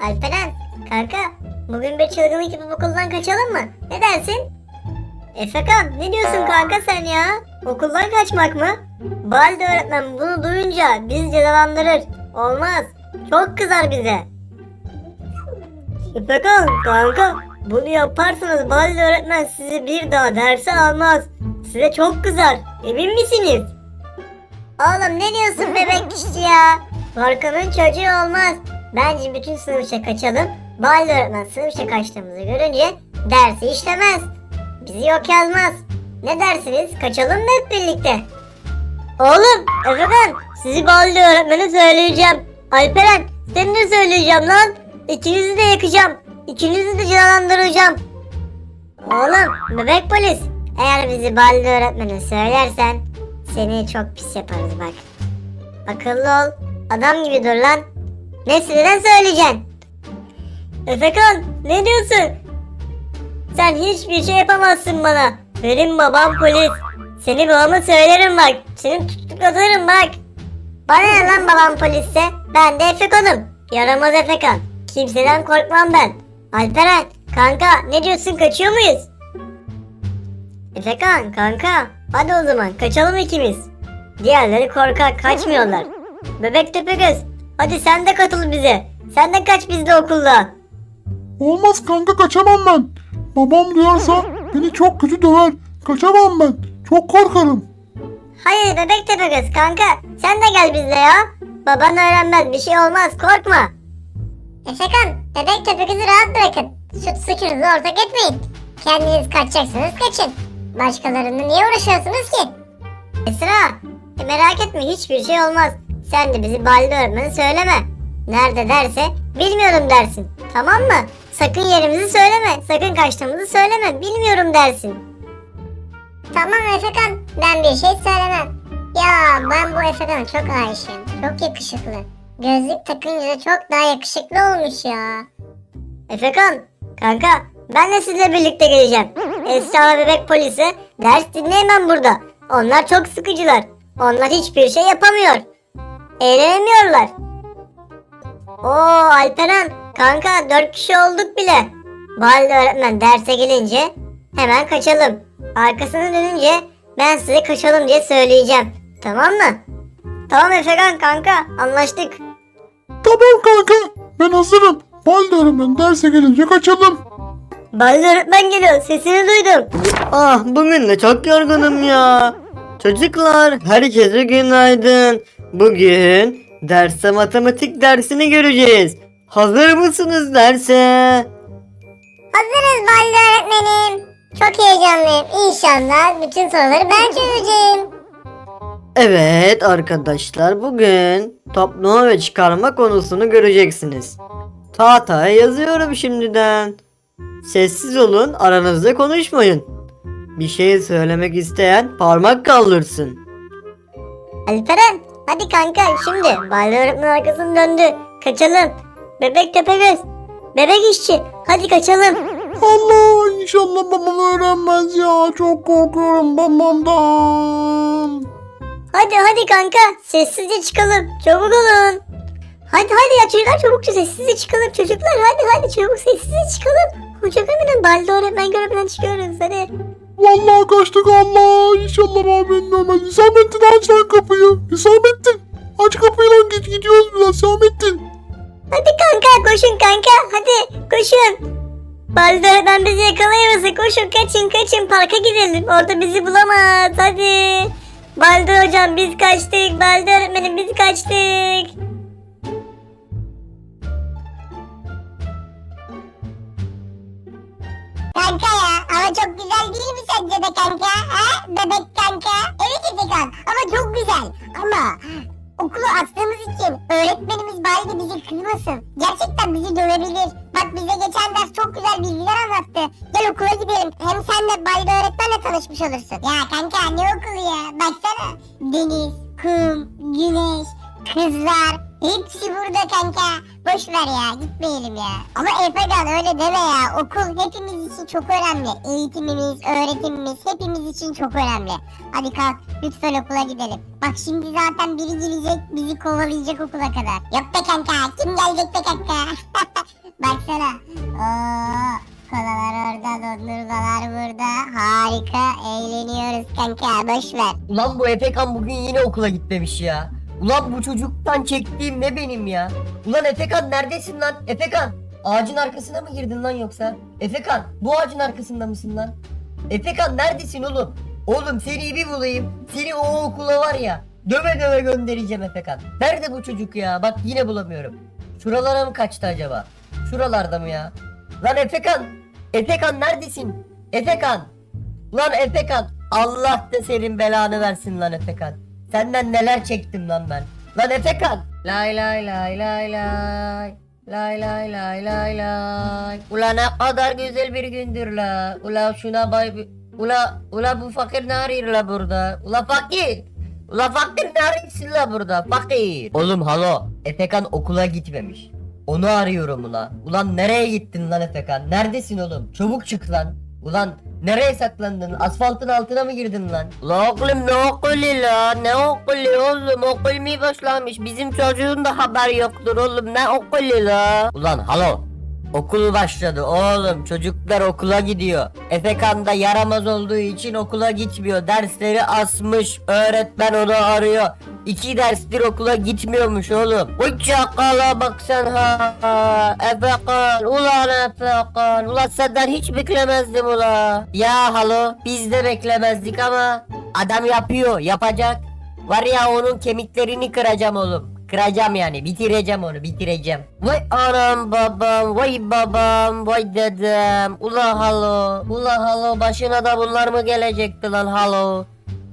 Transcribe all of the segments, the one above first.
Alperen, kanka, bugün bir çılgınlık yapıp okuldan kaçalım mı? Ne dersin? Efekan, ne diyorsun kanka sen ya? Okuldan kaçmak mı? Balde öğretmen bunu duyunca bizi cezalandırır. Olmaz. Çok kızar bize. Efekan, kanka, bunu yaparsanız Balde öğretmen sizi bir daha derse almaz. Size çok kızar. Emin misiniz? Oğlum ne diyorsun bebek işçi ya? Korkanın çocuğu olmaz. Bence bütün sınıfça kaçalım. Balde öğretmen sınıfça kaçtığımızı görünce dersi işlemez. Bizi yok yazmaz. Ne dersiniz? Kaçalım mı hep birlikte? Oğlum, Efekan, sizi Balde öğretmene söyleyeceğim. Alperen, seni de söyleyeceğim lan. İkinizi de yakacağım. İkinizi de cezalandıracağım. Oğlum, bebek polis. Eğer bizi Balde öğretmene söylersen seni çok pis yaparız bak. Akıllı ol. Adam gibi dur lan. Nesli'den söyleyeceksin. Efekan ne diyorsun? Sen hiçbir şey yapamazsın bana. Benim babam polis. Seni babama söylerim bak. Seni tutuklatırım bak. Bana ne lan babam polisse? Ben de Efekan'ım. Yaramaz Efekan. Kimseden korkmam ben. Alperen kanka ne diyorsun kaçıyor muyuz? Efekan kanka hadi o zaman kaçalım ikimiz. Diğerleri korkak kaçmıyorlar. Bebek Tepegöz hadi sen de katıl bize. Sen de kaç bizle okulda. Olmaz kanka kaçamam ben. Babam duyarsa beni çok kötü döver. Kaçamam ben. Çok korkarım. Hayır Bebek Tepegöz kanka sen de gel bizle ya. Baban öğrenmez bir şey olmaz korkma. Efekan Bebek Tepegöz'ü rahat bırakın. Süt suçunuzu ortak etmeyin. Kendiniz kaçacaksınız kaçın. Başkalarını niye uğraşıyorsunuz ki? Esra merak etme hiçbir şey olmaz. Sen de bizi balde öğretmeni söyleme. Nerede derse bilmiyorum dersin. Tamam mı? Sakın yerimizi söyleme. Sakın kaçtığımızı söyleme. Bilmiyorum dersin. Tamam Efekan ben bir şey söylemem. Ya ben bu Efekan'a çok aşığım. Çok yakışıklı. Gözlük takınca çok daha yakışıklı olmuş ya. Efekan kanka ben de sizinle birlikte geleceğim. Esra bebek polisi ders dinleyemem burada. Onlar çok sıkıcılar. Onlar hiçbir şey yapamıyor. Eğlenemiyorlar. Oo Alperen kanka dört kişi olduk bile. Valide öğretmen derse gelince hemen kaçalım. Arkasını dönünce ben size kaçalım diye söyleyeceğim. Tamam mı? Tamam Efekan kanka anlaştık. Tamam kanka. Ben hazırım. Baldarım ben derse gelince kaçalım. Valide öğretmen geliyor sesini duydum. Ah bugün de çok yorgunum ya. Çocuklar herkese günaydın. Bugün derse matematik dersini göreceğiz. Hazır mısınız derse? Hazırız Valide öğretmenim. Çok heyecanlıyım. İnşallah bütün soruları ben çözeceğim. Evet arkadaşlar bugün toplama ve çıkarma konusunu göreceksiniz. Tahtaya yazıyorum şimdiden. Sessiz olun aranızda konuşmayın. Bir şey söylemek isteyen parmak kaldırsın. Alperen hadi kanka şimdi Valide öğretmen arkasını döndü. Kaçalım. Bebek Tepegöz. Bebek işçi. Hadi kaçalım. Allah inşallah babam öğrenmez ya. Çok korkuyorum babamdan. Hadi hadi kanka sessizce çıkalım. Çabuk olun. Hadi hadi ya çocuklar çabukça sessizce çıkalım çocuklar. Hadi hadi çabuk sessizce çıkalım. Çok eminim balde öğretmen görevden çıkıyoruz hadi. Vallahi kaçtık Allah. İnşallah beni dövmez. Hüsamettin aç lan kapıyı. Hüsamettin. Aç kapıyı lan git gidiyoruz biraz Hüsamettin. Hadi kanka koşun kanka hadi koşun. Balde öğretmen bizi yakalayamasın koşun kaçın kaçın parka gidelim orada bizi bulamaz hadi. Balde hocam biz kaçtık Balde öğretmenim biz kaçtık. Kanka ya ama çok güzel değil mi sence de kanka? Ha? Bebek kanka. Evet Efekan ama çok güzel. Ama okulu açtığımız için öğretmenimiz bari bizi kızmasın. Gerçekten bizi dövebilir. Bak bize geçen ders çok güzel bilgiler anlattı. Gel okula gidelim. Hem sen de Balde öğretmenle tanışmış olursun. Ya kanka ne okulu ya? Baksana. Deniz, kum, güneş, kızlar. Hepsi burada kanka. Boş ver ya gitmeyelim ya. Ama Efekan öyle deme ya. Okul hepimiz için çok önemli. Eğitimimiz, öğretimimiz hepimiz için çok önemli. Hadi kalk lütfen okula gidelim. Bak şimdi zaten biri gelecek bizi kovalayacak okula kadar. Yok be kanka kim gelecek be kanka. Baksana. Oo, kolalar orada dondurmalar burada. Harika eğleniyoruz kanka boş ver. Ulan bu Efekan bugün yine okula gitmemiş ya. Ulan bu çocuktan çektiğim ne benim ya? Ulan Efekan neredesin lan? Efekan ağacın arkasına mı girdin lan yoksa? Efekan bu ağacın arkasında mısın lan? Efekan neredesin oğlum? Oğlum seni bir bulayım. Seni o okula var ya. Döve döve göndereceğim Efekan. Nerede bu çocuk ya? Bak yine bulamıyorum. Şuralara mı kaçtı acaba? Şuralarda mı ya? Lan Efekan! Efekan neredesin? Efekan! Lan Efekan Allah da senin belanı versin lan Efekan. Senden neler çektim lan ben. Lan Efekan. Lay lay lay lay lay. Lay lay lay lay lay. Ula ne kadar güzel bir gündür la. Ula şuna bay. Ula ula bu fakir ne arıyor la burada? Ula fakir. Ula fakir ne arıyorsun la burada? Fakir. Oğlum halo. Efekan okula gitmemiş. Onu arıyorum ula. Ulan nereye gittin lan Efekan? Neredesin oğlum? Çabuk çık lan. Ulan nereye saklandın? Asfaltın altına mı girdin lan? La oğlum ne okulu la? Ne okulu oğlum? Okul mi başlamış? Bizim çocuğun da haber yoktur oğlum. Ne okulu la? Ulan halo. Okul başladı oğlum. Çocuklar okula gidiyor. Efekan da yaramaz olduğu için okula gitmiyor. Dersleri asmış. Öğretmen onu arıyor. İki derstir okula gitmiyormuş oğlum. Uy çakala bak sen ha. ha. Efekan. Ulan Efekan. Ulan senden hiç beklemezdim ula. Ya halo biz de beklemezdik ama adam yapıyor yapacak. Var ya onun kemiklerini kıracağım oğlum. Kıracağım yani bitireceğim onu bitireceğim. Vay anam babam vay babam vay dedem. Ula halo ula halo başına da bunlar mı gelecekti lan halo.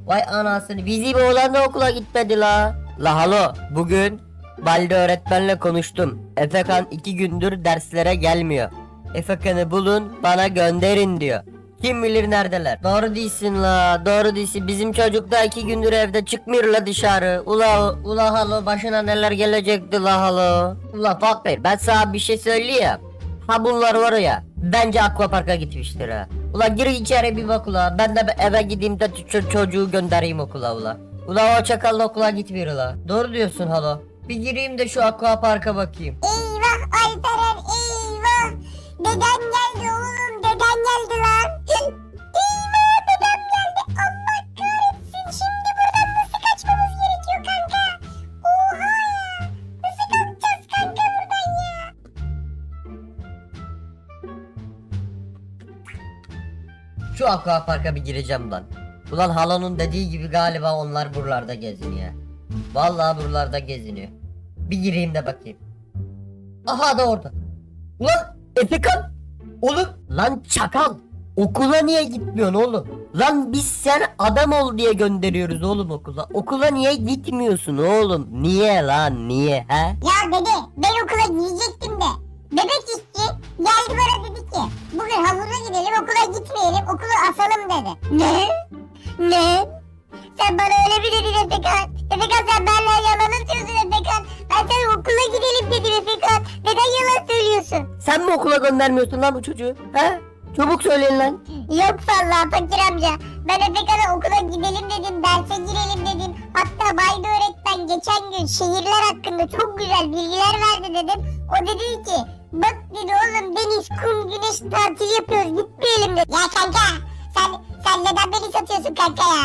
Vay anasını bizim oğlan da okula gitmedi la. La halo bugün Balde öğretmenle konuştum. Efekan iki gündür derslere gelmiyor. Efekan'ı bulun bana gönderin diyor. Kim bilir neredeler. Doğru değilsin la doğru değilsin. Bizim çocuk da iki gündür evde çıkmıyor la dışarı. Ula ula halo başına neler gelecekti la halo. Ula fakir ben sana bir şey söyleyeyim. Ha bunlar var ya bence akvaparka gitmiştir ha. Ula gir içeri bir bak ula. Ben de eve gideyim de çocuğu göndereyim okula ula. Ula o çakal okula gitmiyor ula. Doğru diyorsun halo. Bir gireyim de şu akvaparka bakayım. Eyvah Alperen eyvah. Deden geldi oğlum deden geldi Şu akvaparka bir gireceğim lan. Ulan halanın dediği gibi galiba onlar buralarda geziniyor. Vallahi buralarda geziniyor. Bir gireyim de bakayım. Aha da orada. Ulan Efekan. Oğlum lan çakal. Okula niye gitmiyorsun oğlum? Lan biz sen adam ol diye gönderiyoruz oğlum okula. Okula niye gitmiyorsun oğlum? Niye lan niye he? Ya dede ben okula gidecektim de. Bebek işçi geldi bana dedi ki bugün havuza gidelim okula gitmeyelim okulu asalım dedi. Ne? Ne? Sen bana öyle mi dedin Efekan? Efekan sen benimle yalan atıyorsun Efekan. Ben sana okula gidelim dedim Efekan. Neden yalan söylüyorsun? Sen mi okula göndermiyorsun lan bu çocuğu? He? Çabuk söyleyin lan. Yok vallahi fakir amca. Ben Efekan'a okula gidelim dedim, derse girelim dedim. Hatta Bayda öğretmen geçen gün şehirler hakkında çok güzel bilgiler verdi dedim. O dedi ki, bak dedi oğlum deniz, kum, güneş tatil yapıyoruz gitmeyelim dedi. Ya kanka sen, sen neden beni satıyorsun kanka ya?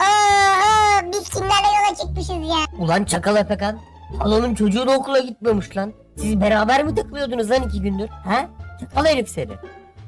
Oo, biz kimlerle yola çıkmışız ya? Ulan çakal Efekan. Halanın çocuğu da okula gitmiyormuş lan. Siz beraber mi takılıyordunuz lan iki gündür? He? Çakal herif seni.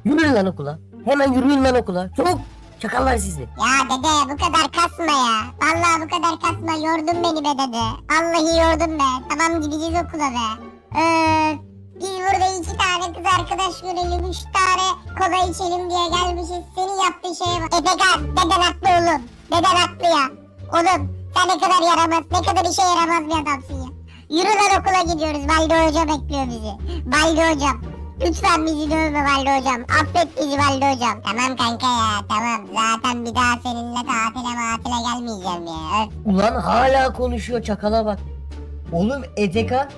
Yürüyün lan okula. Hemen yürüyün lan okula. Çabuk. Çakallar sizi. Ya dede bu kadar kasma ya. Vallahi bu kadar kasma yordun beni be dede. Vallahi yordun be. Tamam gideceğiz okula be. Ee, biz burada iki tane kız arkadaş görelim. Üç tane kola içelim diye gelmişiz. Senin yaptığın şeye bak. Efekan deden haklı oğlum. Deden haklı ya. Oğlum sen ne kadar yaramaz ne kadar işe yaramaz bir adamsın ya. Yürü lan okula gidiyoruz. Valide Hoca bekliyor bizi. Valide Hocam. Lütfen bizi dövme Valide Hocam. Affet bizi Valide Hocam. Tamam kanka ya tamam. Zaten bir daha seninle tatile matile gelmeyeceğim ya. Ulan hala konuşuyor çakala bak. Oğlum Efekan.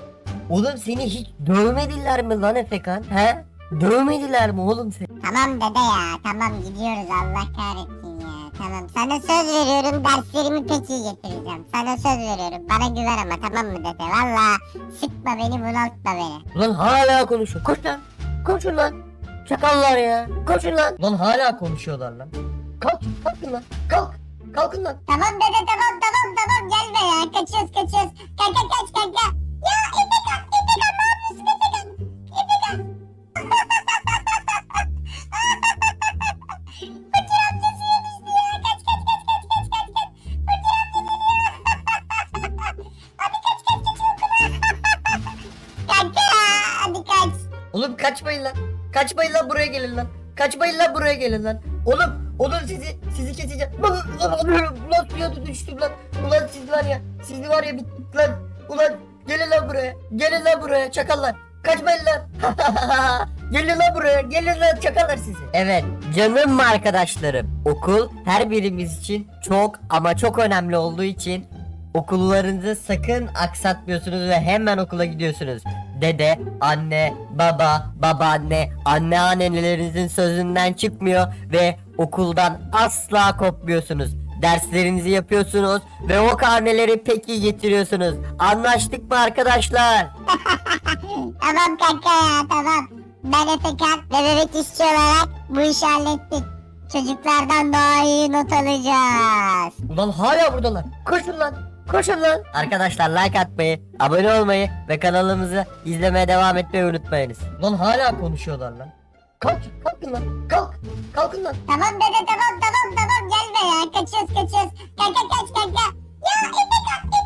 Oğlum seni hiç dövmediler mi lan Efekan? He? Dövmediler mi oğlum seni? Tamam dede ya tamam gidiyoruz Allah kahretsin ya. Tamam sana söz veriyorum derslerimi pek iyi getireceğim. Sana söz veriyorum bana güven ama tamam mı dede? Valla sıkma beni bunaltma beni. Ulan hala konuşuyor. Koş lan. Koşun lan. Çakallar ya. Koşun lan. Lan hala konuşuyorlar lan. Kalk. Kalkın lan. Kalk. Kalkın lan. Tamam dede tamam tamam tamam gelme ya kaçıyoruz kaçıyoruz. Kanka kaç kanka. Ya Efekan kaçmayın lan. Kaçmayın lan buraya gelin lan. Kaçmayın lan buraya gelin lan. Oğlum oğlum sizi sizi keseceğim. Ulan suya düştüm lan. Ulan siz var ya siz var ya bittik lan. Ulan gelin lan buraya. Gelin lan buraya çakallar. Kaçmayın lan. gelin lan buraya. Gelin lan çakallar sizi. Evet canım arkadaşlarım. Okul her birimiz için çok ama çok önemli olduğu için Okullarınızı sakın aksatmıyorsunuz ve hemen okula gidiyorsunuz. Dede, anne, baba, babaanne, anneannelerinizin sözünden çıkmıyor ve okuldan asla kopmuyorsunuz. Derslerinizi yapıyorsunuz ve o karneleri peki getiriyorsunuz. Anlaştık mı arkadaşlar? Tamam kanka ya tamam. Ben Efekan ve bebek işçi olarak bu işi hallettik. Çocuklardan daha iyi not alacağız. Ulan hala buradalar. Koşun lan. Koşun lan. Arkadaşlar like atmayı, abone olmayı ve kanalımızı izlemeye devam etmeyi unutmayınız. Lan hala konuşuyorlar lan. Kalk, kalkın lan. Kalk. Kalkın lan. Tamam dede tamam tamam tamam gelme ya. Kaçıyoruz kaçıyoruz. Kanka kaç kanka. Ya Efekan Efekan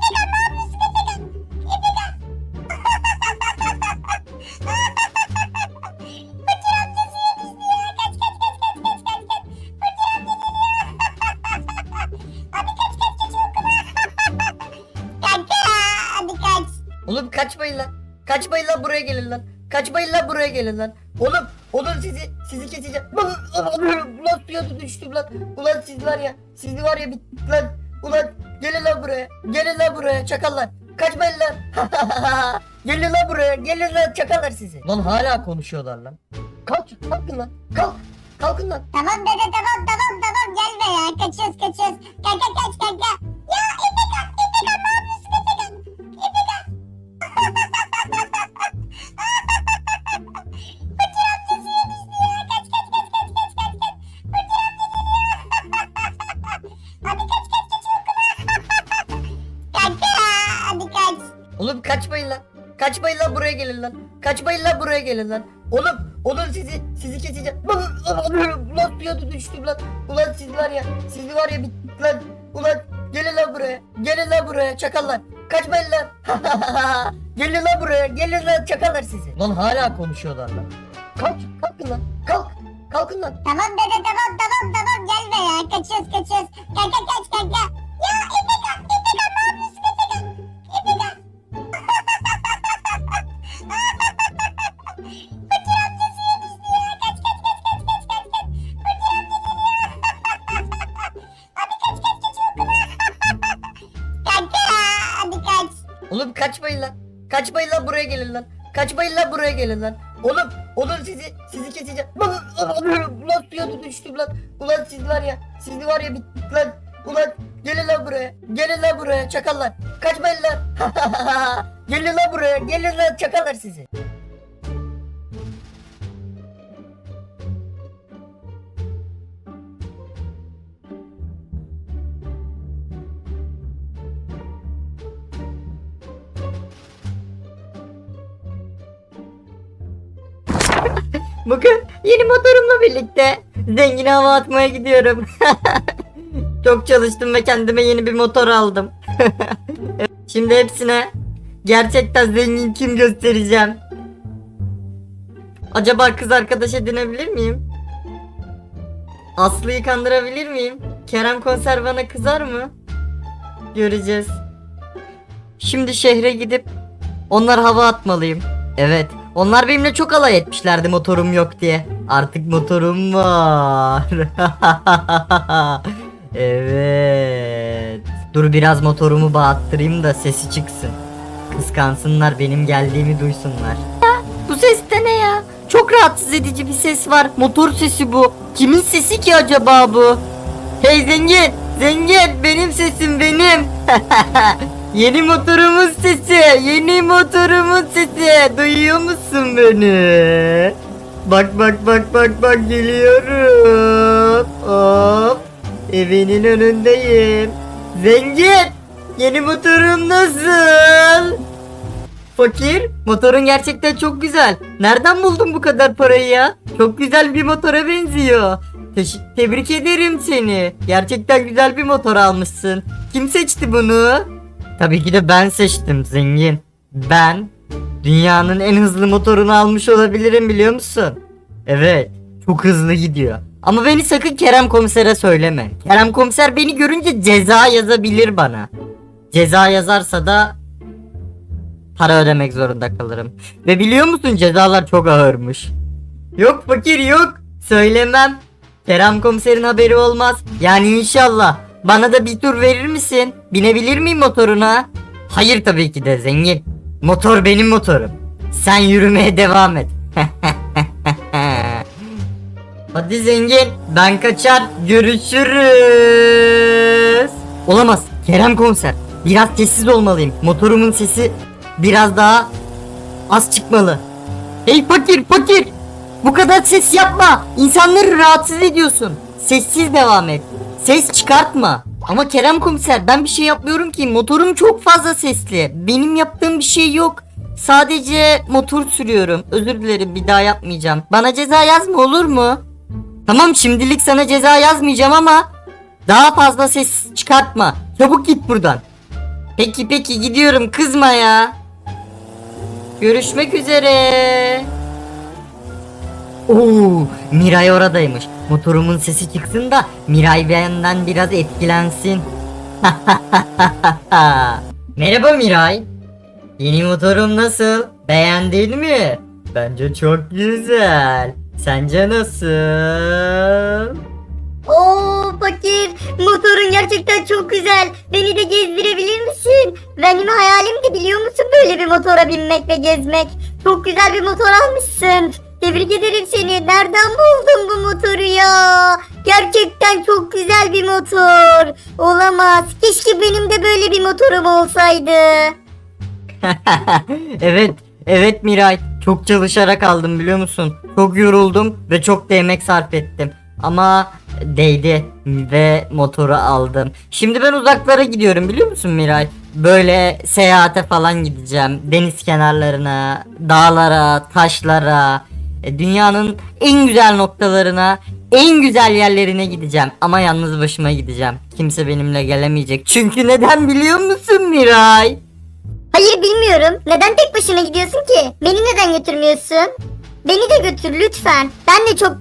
Oğlum kaçmayın lan. Kaçmayın lan buraya gelin lan. Kaçmayın lan buraya gelin lan. Oğlum, oğlum sizi sizi keseceğim. Ulan suya düştüm lan. Ulan siz var ya, siz var ya bittik lan. Ulan gelin lan buraya. Gelin lan buraya çakallar. Kaçmayın lan. gelin lan buraya. Gelin lan çakallar sizi. Lan hala konuşuyorlar lan. Kalk, kalkın lan. Kalk. Kalkın lan. Tamam dede tamam tamam tamam gelme ya. Kaçıyoruz kaçıyoruz. Kanka kaç kanka. Ya Efekan kaçmayın lan. Kaçmayın lan buraya gelin lan. Kaçmayın lan buraya gelin lan. Oğlum, oğlum sizi sizi keseceğim. Ulan suya düştüm lan. Ulan siz var ya, siz var ya bittik lan. Ulan gelin lan buraya. Gelin lan buraya çakallar. Kaçmayın lan. gelin lan buraya. Gelin lan çakallar sizi. Lan hala konuşuyorlar lan. Kalk, kalkın lan. Kalk. Kalkın lan. Tamam dede tamam tamam tamam gelme ya. Kaçıyoruz kaçıyoruz. Kanka kaç kanka. Ya kaçmayın lan. Kaçmayın lan buraya gelin lan. Kaçmayın lan buraya gelin lan. Oğlum, oğlum sizi sizi keseceğim. Ulan suya düştüm lan. Ulan siz var ya, siz var ya bittik lan. Ulan gelin lan buraya. Gelin lan buraya çakallar. Kaçmayın lan. gelin lan buraya. Gelin lan çakallar sizi. Bugün yeni motorumla birlikte zengin hava atmaya gidiyorum. Çok çalıştım ve kendime yeni bir motor aldım. Şimdi hepsine gerçekten zengin kim göstereceğim. Acaba kız arkadaş edinebilir miyim? Aslı'yı kandırabilir miyim? Kerem konser bana kızar mı? Göreceğiz. Şimdi şehre gidip onlar hava atmalıyım. Evet. Onlar benimle çok alay etmişlerdi motorum yok diye. Artık motorum var. evet. Dur biraz motorumu bağıttırayım da sesi çıksın. kıskansınlar benim geldiğimi duysunlar. Bu ses de ne ya? Çok rahatsız edici bir ses var. Motor sesi bu. Kimin sesi ki acaba bu? Hey zengin, zengin benim sesim benim. yeni motorumun sesi, yeni motorumun sesi. Duyuyor musun beni? Bak bak bak bak bak geliyorum. Hop. Evinin önündeyim. Zengin, yeni motorum nasıl? Fakir, motorun gerçekten çok güzel. Nereden buldun bu kadar parayı ya? Çok güzel bir motora benziyor. Teş- tebrik ederim seni. Gerçekten güzel bir motor almışsın. Kim seçti bunu? Tabii ki de ben seçtim zengin. Ben dünyanın en hızlı motorunu almış olabilirim biliyor musun? Evet, çok hızlı gidiyor. Ama beni sakın Kerem komisere söyleme. Kerem komiser beni görünce ceza yazabilir bana. Ceza yazarsa da para ödemek zorunda kalırım. Ve biliyor musun cezalar çok ağırmış. Yok fakir yok. Söylemem. Kerem komiserin haberi olmaz. Yani inşallah. Bana da bir tur verir misin? Binebilir miyim motoruna? Hayır tabii ki de zengin. Motor benim motorum. Sen yürümeye devam et. Hadi zengin. Ben kaçar. Görüşürüz. Olamaz. Kerem komiser. Biraz sessiz olmalıyım. Motorumun sesi biraz daha az çıkmalı. Hey fakir fakir. Bu kadar ses yapma. İnsanları rahatsız ediyorsun. Sessiz devam et. Ses çıkartma. Ama Kerem komiser ben bir şey yapmıyorum ki. Motorum çok fazla sesli. Benim yaptığım bir şey yok. Sadece motor sürüyorum. Özür dilerim bir daha yapmayacağım. Bana ceza yazma olur mu? Tamam şimdilik sana ceza yazmayacağım ama daha fazla ses çıkartma. Çabuk git buradan. Peki peki gidiyorum kızma ya. Görüşmek üzere. Oo, Miray oradaymış. Motorumun sesi çıksın da Miray benden biraz etkilensin. Merhaba Miray. Yeni motorum nasıl? Beğendin mi? Bence çok güzel. Sence nasıl? Oo fakir motorun gerçekten çok güzel. Beni de gezdirebilir misin? Benim hayalim de biliyor musun böyle bir motora binmek ve gezmek. Çok güzel bir motor almışsın. Tebrik ederim seni. Nereden buldun bu motoru ya? Gerçekten çok güzel bir motor. Olamaz. Keşke benim de böyle bir motorum olsaydı. evet, evet Miray. Çok çalışarak aldım biliyor musun? Çok yoruldum ve çok da emek sarf ettim. Ama değdi ve motoru aldım. Şimdi ben uzaklara gidiyorum biliyor musun Miray? Böyle seyahate falan gideceğim. Deniz kenarlarına, dağlara, taşlara, dünyanın en güzel noktalarına, en güzel yerlerine gideceğim. Ama yalnız başıma gideceğim. Kimse benimle gelemeyecek. Çünkü neden biliyor musun Miray? Hayır bilmiyorum. Neden tek başına gidiyorsun ki? Beni neden götürmüyorsun? Beni de götür lütfen. Ben de çok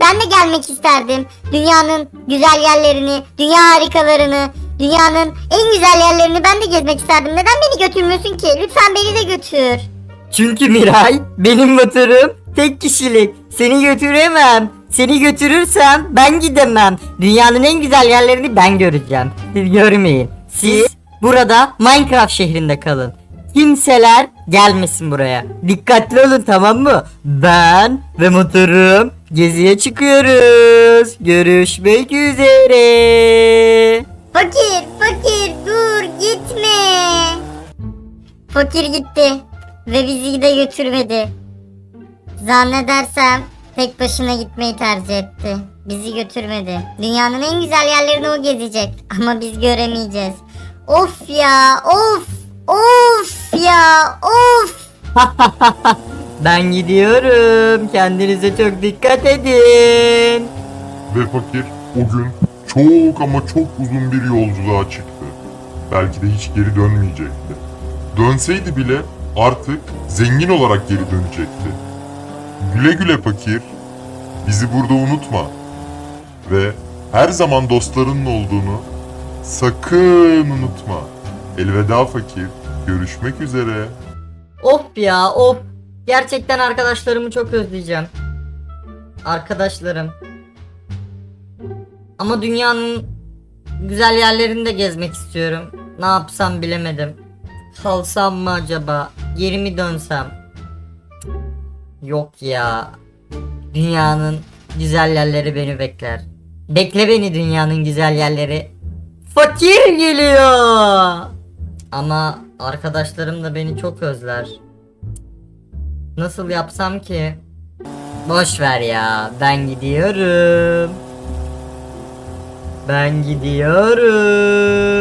ben de gelmek isterdim. Dünyanın güzel yerlerini, dünya harikalarını, dünyanın en güzel yerlerini ben de gezmek isterdim. Neden beni götürmüyorsun ki? Lütfen beni de götür. Çünkü Miray benim motorum tek kişilik. Seni götüremem. Seni götürürsem ben gidemem. Dünyanın en güzel yerlerini ben göreceğim. Siz görmeyin. Siz burada Minecraft şehrinde kalın. Kimseler gelmesin buraya. Dikkatli olun tamam mı? Ben ve motorum geziye çıkıyoruz. Görüşmek üzere. Fakir, fakir dur gitme. Fakir gitti ve bizi de götürmedi. Zannedersem tek başına gitmeyi tercih etti. Bizi götürmedi. Dünyanın en güzel yerlerini o gezecek ama biz göremeyeceğiz. Of ya, of, of ya, of. ben gidiyorum. Kendinize çok dikkat edin. Ve fakir o gün çok ama çok uzun bir yolculuğa çıktı. Belki de hiç geri dönmeyecekti. Dönseydi bile artık zengin olarak geri dönecekti. Güle güle fakir. Bizi burada unutma. Ve her zaman dostlarının olduğunu sakın unutma. Elveda fakir. Görüşmek üzere. Of ya of. Gerçekten arkadaşlarımı çok özleyeceğim. Arkadaşlarım. Ama dünyanın güzel yerlerini de gezmek istiyorum. Ne yapsam bilemedim. Kalsam mı acaba? Geri mi dönsem? Yok ya. Dünyanın güzel yerleri beni bekler. Bekle beni dünyanın güzel yerleri. Fakir geliyor. Ama arkadaşlarım da beni çok özler. Nasıl yapsam ki? Boş ver ya. Ben gidiyorum. Ben gidiyorum.